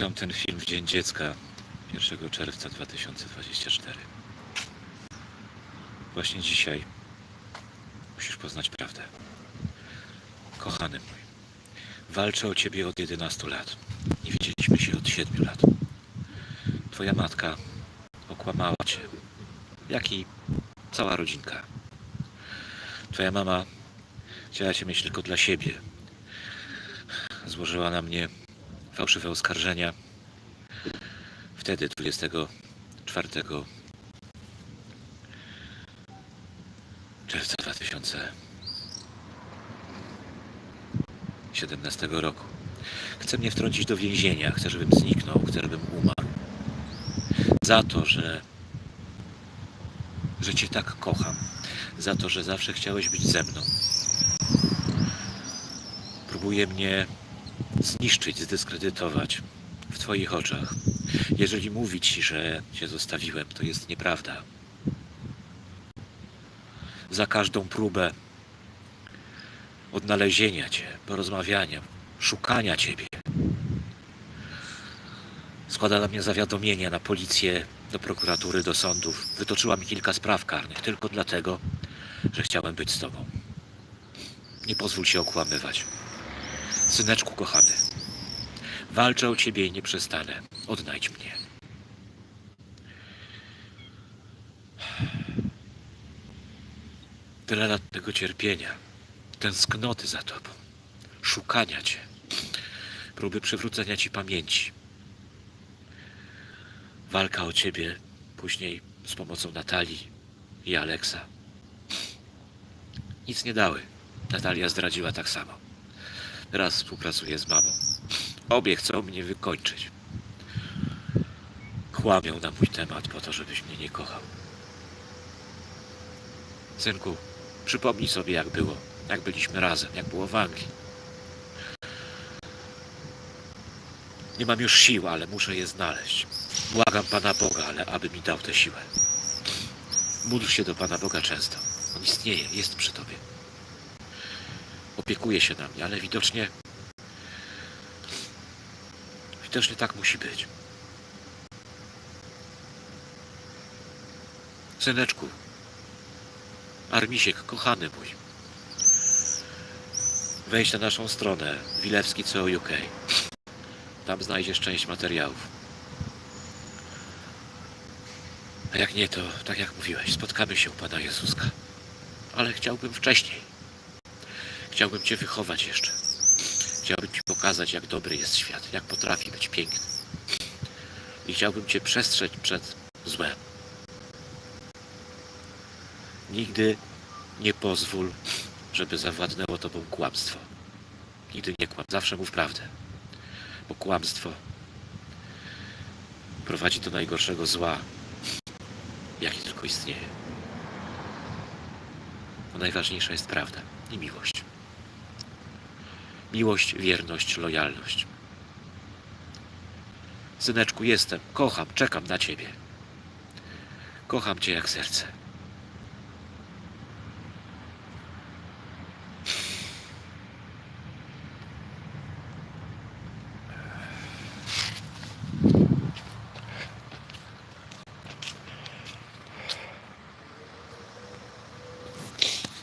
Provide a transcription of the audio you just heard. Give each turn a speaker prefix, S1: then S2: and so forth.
S1: Nagrywam ten film w Dzień Dziecka 1 czerwca 2024. Właśnie dzisiaj musisz poznać prawdę. Kochany mój, walczę o ciebie od 11 lat. Nie widzieliśmy się od 7 lat. Twoja matka okłamała cię, jak i cała rodzinka. Twoja mama chciała cię mieć tylko dla siebie. Złożyła na mnie fałszywe oskarżenia. Wtedy, 24 czerwca 2017 roku. Chce mnie wtrącić do więzienia, chce, żebym zniknął, chce, żebym umarł. Za to, że, że Cię tak kocham. Za to, że zawsze chciałeś być ze mną. Próbuje mnie zniszczyć, zdyskredytować w Twoich oczach. Jeżeli mówi Ci, że Cię zostawiłem, to jest nieprawda. Za każdą próbę odnalezienia Cię, porozmawiania, szukania Ciebie, składa na mnie zawiadomienia na policję, do prokuratury, do sądów. Wytoczyła mi kilka spraw karnych tylko dlatego, że chciałem być z Tobą. Nie pozwól się okłamywać. Syneczku kochany, walczę o ciebie i nie przestanę. Odnajdź mnie. Tyle lat tego cierpienia, tęsknoty za tobą, szukania cię, próby przywrócenia ci pamięci. Walka o ciebie, później z pomocą Natalii i Aleksa. Nic nie dały. Natalia zdradziła tak samo. Teraz współpracuję z mamą. Obie chcą mnie wykończyć. Kłamią na mój temat po to, żebyś mnie nie kochał. Synku, przypomnij sobie, jak było. Jak byliśmy razem, jak było w Anglii. Nie mam już sił, ale muszę je znaleźć. Błagam Pana Boga, ale aby mi dał tę siłę. Módl się do Pana Boga często. On istnieje, jest przy Tobie opiekuje się nami, ale widocznie widocznie tak musi być. Syneczku, Armisiek, kochany mój, wejdź na naszą stronę Wilewski Co UK. Tam znajdziesz część materiałów. A jak nie, to tak jak mówiłeś, spotkamy się u Pana Jezuska. Ale chciałbym wcześniej. Chciałbym Cię wychować jeszcze. Chciałbym Ci pokazać, jak dobry jest świat, jak potrafi być piękny. I chciałbym Cię przestrzec przed złem. Nigdy nie pozwól, żeby zawładnęło Tobą kłamstwo. Nigdy nie kłam, zawsze mów prawdę. Bo kłamstwo prowadzi do najgorszego zła, jaki tylko istnieje. Bo najważniejsza jest prawda i miłość. Miłość, wierność, lojalność. Syneczku, jestem, kocham, czekam na ciebie. Kocham cię jak serce.